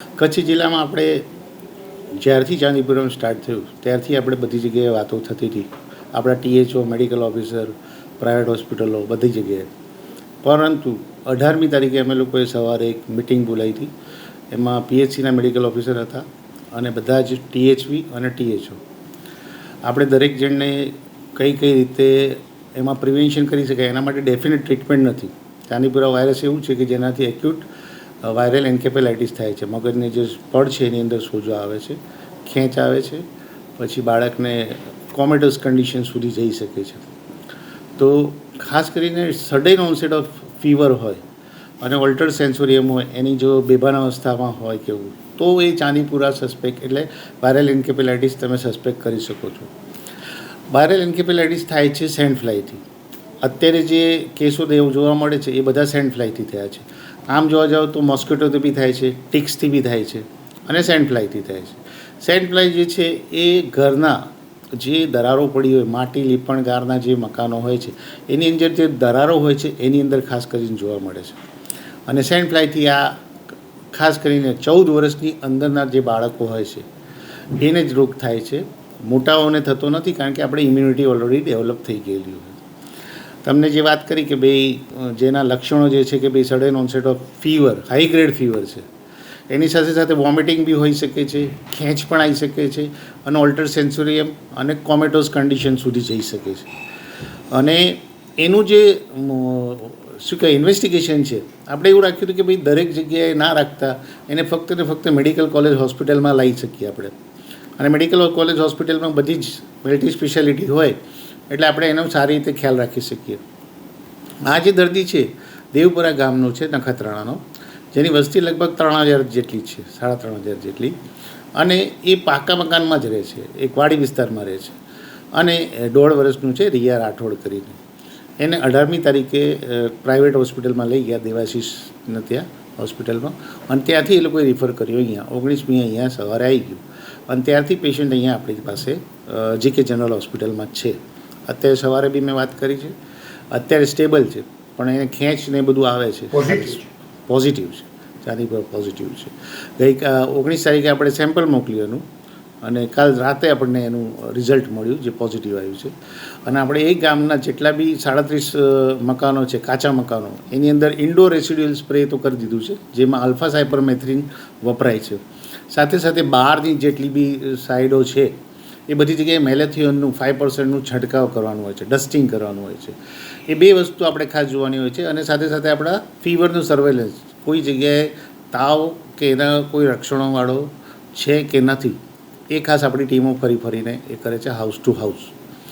કચ્છ જિલ્લામાં આપણે જ્યારથી ચાંદીપુરમ સ્ટાર્ટ થયું, ત્યારથી આપણે બધી જગ્યાએ વાતો થતી હતી. આપણા ટીએચઓ મેડિકલ ઓફિસર પ્રાઇવેટ હોસ્પિટલો બધી જગ્યાએ. પરંતુ અઢારમી તારીખે અમે લોકોએ સવારે એક મિટિંગ બોલાવી હતી. એમાં પીએચસીના મેડિકલ ઓફિસર હતા અને બધા જ ટીએચવી અને ટીએચઓ આપણે દરેક જણને કઈ કઈ રીતે એમાં પ્રિવેન્શન કરી શકાય એના માટે ડેફિનેટ ટ્રીટમેન્ટ નથી. ચાંદીપુરા વાયરસ એવું છે કે જેનાથી એક્યુટ વાયરલ એન્કેપેલાઇટિસ થાય છે. મગજની જે પડ છે, એની અંદર સોજો આવે છે, ખેંચ આવે છે, પછી બાળકને કોમેટસ કન્ડિશન સુધી જઈ શકે છે. તો ખાસ કરીને સડન ઓનસેટ ઓફ ફીવર હોય અને ઓલ્ટર સેન્સોરિયમ હોય, એની જો બેભાન અવસ્થામાં હોય કેવું તો એ ચાંદીપુરા સસ્પેક્ટ એટલે વાયરલ એન્કેફેલાઇટિસ તમે સસ્પેક્ટ કરી શકો છો. વાયરલ એન્કેફેલાઇટિસ થાય છે સેન્ડ ફ્લાયથી અત્યારે જે કેસો જોવા મળે છે, એ બધા સેન્ડ ફ્લાયથી થયા છે. આમ જોવા જાઓ તો મોસ્કિટોથી બી થાય છે, ટિક્સથી બી થાય છે અને સેન્ડ ફ્લાયથી થાય છે. સેન્ડ ફ્લાય જે છે એ ઘરના જે દરારો પડી હોય, માટી લીપણગારના જે મકાનો હોય છે, એની અંદર જે દરારો હોય છે, એની અંદર ખાસ કરીને જોવા મળે છે. અને સેન્ડ ફ્લાયથી આ ખાસ કરીને ચૌદ વર્ષની અંદરના જે બાળકો હોય છે, એને જ રોગ થાય છે. મોટાઓને થતો નથી કારણ કે આપણે ઇમ્યુનિટી ઓલરેડી ડેવલપ થઈ ગયેલી હોય. તમને જે વાત કરી કે ભાઈ જેના લક્ષણો જે છે કે ભાઈ sudden onset of fever high grade fever છે. એની સાથે સાથે વોમિટિંગ બી હોઈ શકે છે, ખેંચ પણ આવી શકે છે, અને ઓલ્ટર સેન્સોરિયમ અને કોમેટોસ કન્ડિશન સુધી જઈ શકે છે. અને એનું જે શું કહેવાય ઇન્વેસ્ટિગેશન છે, આપણે એવું રાખ્યું હતું કે ભાઈ, દરેક જગ્યાએ ના રાખતા, એને ફક્ત ને ફક્ત મેડિકલ કોલેજ હોસ્પિટલમાં લાવી શકીએ આપણે. અને મેડિકલ કોલેજ હોસ્પિટલમાં બધી જ મલ્ટી સ્પેશિયાલિટી હોય એટલે આપણે એનો સારી રીતે ખ્યાલ રાખી શકીએ. આ જે દર્દી છે, દેવપુરા ગામનો છે, નખત્રાણાનો. જેની વસ્તી લગભગ ત્રણ હજાર જેટલી છે, સાડા ત્રણ હજાર જેટલી. અને એ પાકા મકાનમાં જ રહે છે, એક વાડી વિસ્તારમાં રહે છે. અને દોઢ વર્ષનું છે, રિયા રાઠોડ કરીને. એને અઢારમી તારીખે પ્રાઇવેટ હોસ્પિટલમાં લઈ ગયા, દેવાશીષને ત્યાં હોસ્પિટલમાં. અને ત્યાંથી એ લોકોએ રિફર કર્યો અહીંયા. ઓગણીસમી અહીંયા સવારે આવી ગયું. અને ત્યારથી પેશન્ટ અહીંયા આપણી પાસે જીકે જનરલ હોસ્પિટલમાં જ છે. અત્યારે સવારે બી મેં વાત કરી છે. અત્યારે સ્ટેબલ છે પણ એને ખેંચ ને બધું આવે છે. પોઝિટિવ છે. ચાંદીપુર પોઝિટિવ છે. ગઈ ઓગણીસ તારીખે આપણે સેમ્પલ મોકલ્યું એનું અને કાલ રાતે આપણને એનું રિઝલ્ટ મળ્યું જે પોઝિટિવ આવ્યું છે. અને આપણે એ ગામના જેટલા બી સાડત્રીસ મકાનો છે કાચા મકાનો એની અંદર ઇન્ડોર રેસિડ્યુઅલ સ્પ્રે તો કરી દીધું છે જેમાં આલ્ફા સાયપરમેથ્રિન વપરાય છે. સાથે સાથે બહારની જેટલી બી સાઈડો છે એ બધી જગ્યાએ મેલેથિયોનનું ફાઇવ પર્સન્ટનું છંટકાવ કરવાનું હોય છે ડસ્ટિંગ કરવાનું હોય છે. એ બે વસ્તુ આપણે ખાસ જોવાની હોય છે અને સાથે સાથે આપણા ફીવરનું સર્વેલન્સ કોઈ જગ્યાએ તાવ કે એના કોઈ લક્ષણોવાળો છે કે નથી, એ ખાસ આપણી ટીમો ફરી ફરીને એ કરે છે હાઉસ ટુ હાઉસ